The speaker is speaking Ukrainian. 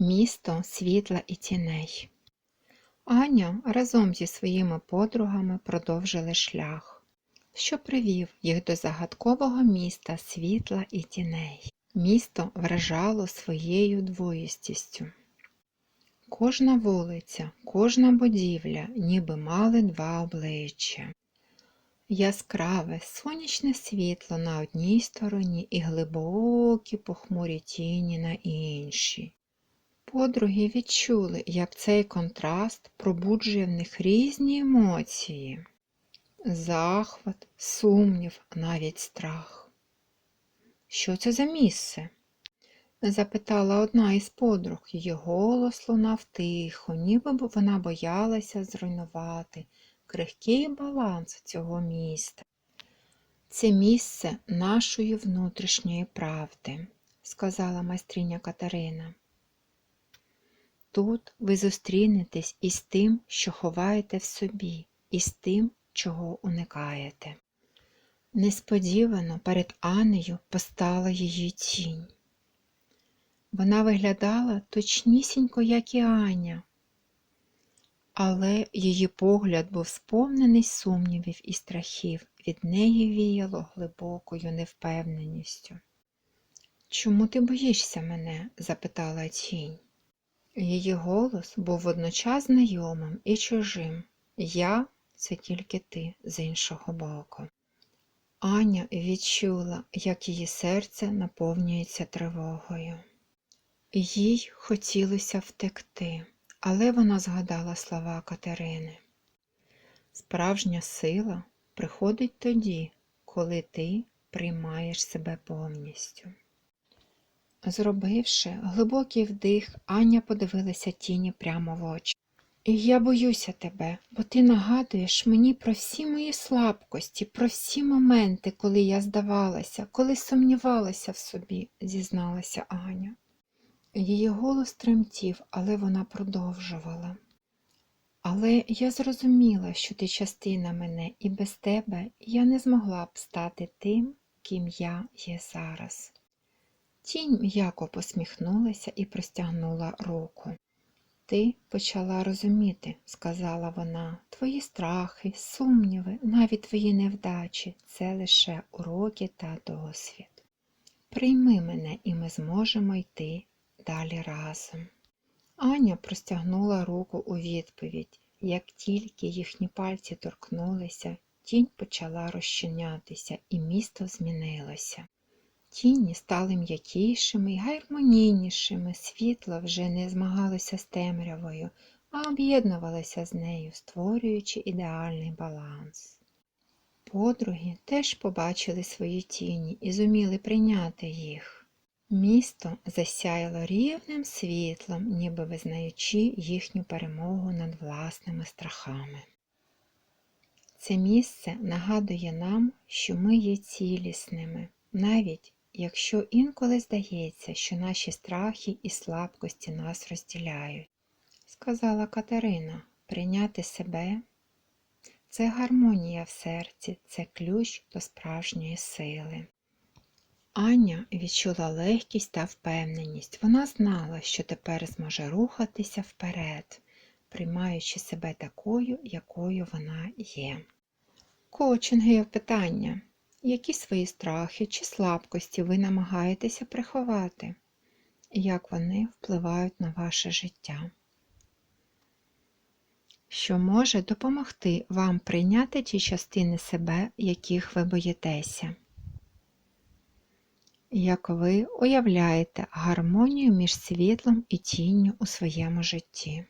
Місто світла і тіней. Аня разом зі своїми подругами продовжили шлях, що привів їх до загадкового міста світла і тіней. Місто вражало своєю двоїстістю. Кожна вулиця, кожна будівля ніби мали два обличчя. Яскраве сонячне світло на одній стороні і глибокі похмурі тіні на іншій. Подруги відчули, як цей контраст пробуджує в них різні емоції захват, сумнів, навіть страх. Що це за місце? запитала одна із подруг. Її голос лунав тихо, ніби б вона боялася зруйнувати крихкий баланс цього міста. Це місце нашої внутрішньої правди, сказала майстриня Катерина. Тут ви зустрінетесь із тим, що ховаєте в собі, і з тим, чого уникаєте. Несподівано перед Анею постала її тінь. Вона виглядала точнісінько, як і Аня, але її погляд був сповнений сумнівів і страхів, від неї віяло глибокою невпевненістю. Чому ти боїшся мене? запитала тінь. Її голос був водночас знайомим і чужим. Я це тільки ти з іншого боку. Аня відчула, як її серце наповнюється тривогою. Їй хотілося втекти, але вона згадала слова Катерини. Справжня сила приходить тоді, коли ти приймаєш себе повністю. Зробивши глибокий вдих, Аня подивилася тіні прямо в очі. І я боюся тебе, бо ти нагадуєш мені про всі мої слабкості, про всі моменти, коли я здавалася, коли сумнівалася в собі, зізналася Аня. Її голос тремтів, але вона продовжувала. Але я зрозуміла, що ти частина мене, і без тебе я не змогла б стати тим, ким я є зараз. Тінь м'яко посміхнулася і простягнула руку. Ти почала розуміти, сказала вона, твої страхи, сумніви, навіть твої невдачі це лише уроки та досвід. Прийми мене, і ми зможемо йти далі разом. Аня простягнула руку у відповідь. Як тільки їхні пальці торкнулися, тінь почала розчинятися, і місто змінилося. Тіні стали м'якішими й гармонійнішими, світло вже не змагалося з темрявою, а об'єднувалося з нею, створюючи ідеальний баланс. Подруги теж побачили свої тіні і зуміли прийняти їх. Місто засяяло рівним світлом, ніби визнаючи їхню перемогу над власними страхами. Це місце нагадує нам, що ми є цілісними, навіть якщо інколи здається, що наші страхи і слабкості нас розділяють. Сказала Катерина, прийняти себе це гармонія в серці, це ключ до справжньої сили. Аня відчула легкість та впевненість. Вона знала, що тепер зможе рухатися вперед, приймаючи себе такою, якою вона є. Коучингове питання. Які свої страхи чи слабкості ви намагаєтеся приховати? І як вони впливають на ваше життя? Що може допомогти вам прийняти ті частини себе, яких ви боїтеся? Як ви уявляєте гармонію між світлом і тінню у своєму житті?